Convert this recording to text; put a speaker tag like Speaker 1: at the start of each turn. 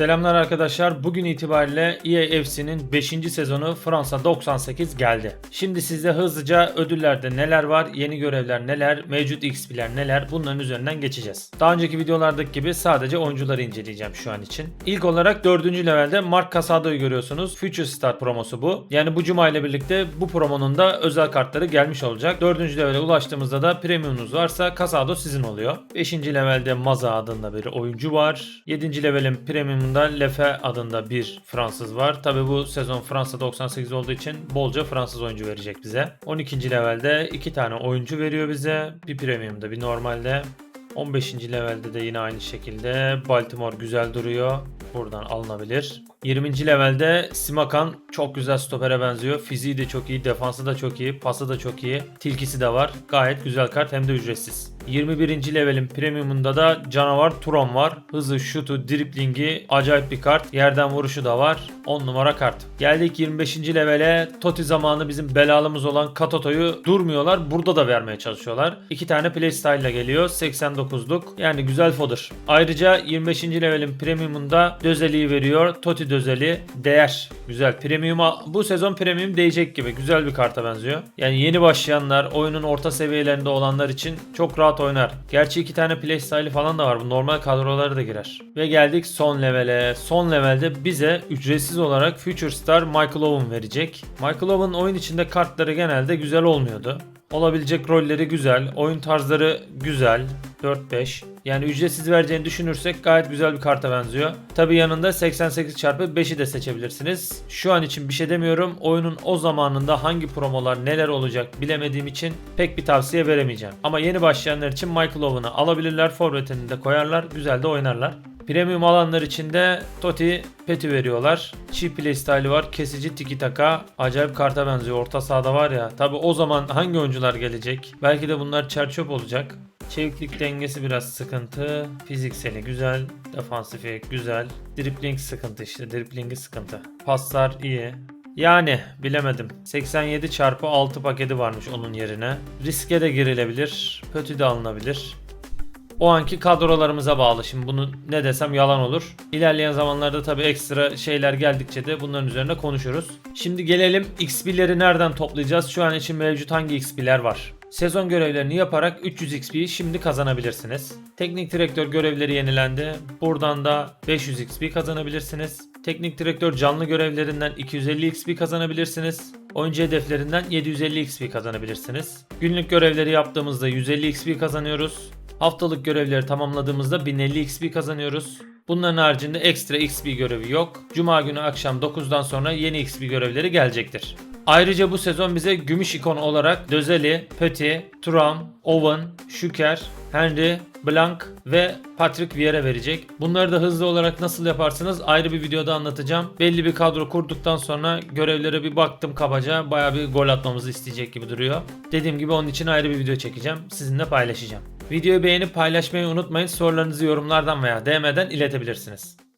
Speaker 1: Selamlar arkadaşlar. Bugün itibariyle EA FC'nin 5. sezonu Fransa 98 geldi. Şimdi sizde hızlıca ödüllerde neler var, yeni görevler neler, mevcut XP'ler neler bunların üzerinden geçeceğiz. Daha önceki videolardaki gibi sadece oyuncuları inceleyeceğim şu an için. İlk olarak 4. levelde Mark Casado'yu görüyorsunuz. Future Star promosu bu. Yani bu cuma ile birlikte bu promonun da özel kartları gelmiş olacak. 4. levele ulaştığımızda da premiumunuz varsa Casado sizin oluyor. 5. levelde Maza adında bir oyuncu var. 7. levelin premiumunda Lefe adında bir Fransız var. Tabi bu sezon Fransa 98 olduğu için bolca Fransız oyuncu verecek bize. 12. levelde 2 tane oyuncu veriyor bize. Bir premiumda bir normalde. 15. levelde de yine aynı şekilde Baltimore güzel duruyor. Buradan alınabilir. 20. levelde Simakan çok güzel stopere benziyor. Fiziği de çok iyi, defansı da çok iyi, pası da çok iyi. Tilkisi de var. Gayet güzel kart hem de ücretsiz. 21. levelin premiumunda da canavar Turon var. Hızı, şutu, driplingi acayip bir kart. Yerden vuruşu da var. 10 numara kart. Geldik 25. levele. Toti zamanı bizim belalımız olan Katoto'yu durmuyorlar. Burada da vermeye çalışıyorlar. 2 tane playstyle ile geliyor. 89'luk. Yani güzel fodder. Ayrıca 25. levelin premiumunda dözeliği veriyor. Toti dözeli. Değer. Güzel. Premium'a bu sezon premium değecek gibi. Güzel bir karta benziyor. Yani yeni başlayanlar, oyunun orta seviyelerinde olanlar için çok rahat oynar. Gerçi iki tane playstyle'i falan da var. Bu normal kadrolara da girer. Ve geldik son levele. Son levelde bize ücretsiz olarak Future Star Michael Owen verecek. Michael Owen oyun içinde kartları genelde güzel olmuyordu. Olabilecek rolleri güzel, oyun tarzları güzel. 4-5. Yani ücretsiz vereceğini düşünürsek gayet güzel bir karta benziyor. Tabi yanında 88 çarpı 5'i de seçebilirsiniz. Şu an için bir şey demiyorum. Oyunun o zamanında hangi promolar neler olacak bilemediğim için pek bir tavsiye veremeyeceğim. Ama yeni başlayanlar için Michael Owen'ı alabilirler. Forvetini de koyarlar. Güzel de oynarlar. Premium alanlar için de Toti Peti veriyorlar. Cheap playstyle var. Kesici tiki taka. Acayip karta benziyor. Orta sahada var ya. Tabi o zaman hangi oyuncular gelecek? Belki de bunlar çerçöp olacak. Çeviklik dengesi biraz sıkıntı. Fizikseli güzel. Defansifi güzel. Dripling sıkıntı işte. Driplingi sıkıntı. Paslar iyi. Yani bilemedim. 87 çarpı 6 paketi varmış onun yerine. Riske de girilebilir. Kötü de alınabilir. O anki kadrolarımıza bağlı. Şimdi bunu ne desem yalan olur. İlerleyen zamanlarda tabii ekstra şeyler geldikçe de bunların üzerine konuşuruz. Şimdi gelelim XP'leri nereden toplayacağız? Şu an için mevcut hangi XP'ler var? Sezon görevlerini yaparak 300 XP'yi şimdi kazanabilirsiniz. Teknik direktör görevleri yenilendi. Buradan da 500 XP kazanabilirsiniz. Teknik direktör canlı görevlerinden 250 XP kazanabilirsiniz. Oyuncu hedeflerinden 750 XP kazanabilirsiniz. Günlük görevleri yaptığımızda 150 XP kazanıyoruz. Haftalık görevleri tamamladığımızda 1050 XP kazanıyoruz. Bunların haricinde ekstra XP görevi yok. Cuma günü akşam 9'dan sonra yeni XP görevleri gelecektir. Ayrıca bu sezon bize gümüş ikon olarak Dözeli, Pöti, Turam, Owen, Şüker, Henry, Blanc ve Patrick Vieira verecek. Bunları da hızlı olarak nasıl yaparsınız ayrı bir videoda anlatacağım. Belli bir kadro kurduktan sonra görevlere bir baktım kabaca. Baya bir gol atmamızı isteyecek gibi duruyor. Dediğim gibi onun için ayrı bir video çekeceğim. Sizinle paylaşacağım. Videoyu beğenip paylaşmayı unutmayın. Sorularınızı yorumlardan veya DM'den iletebilirsiniz.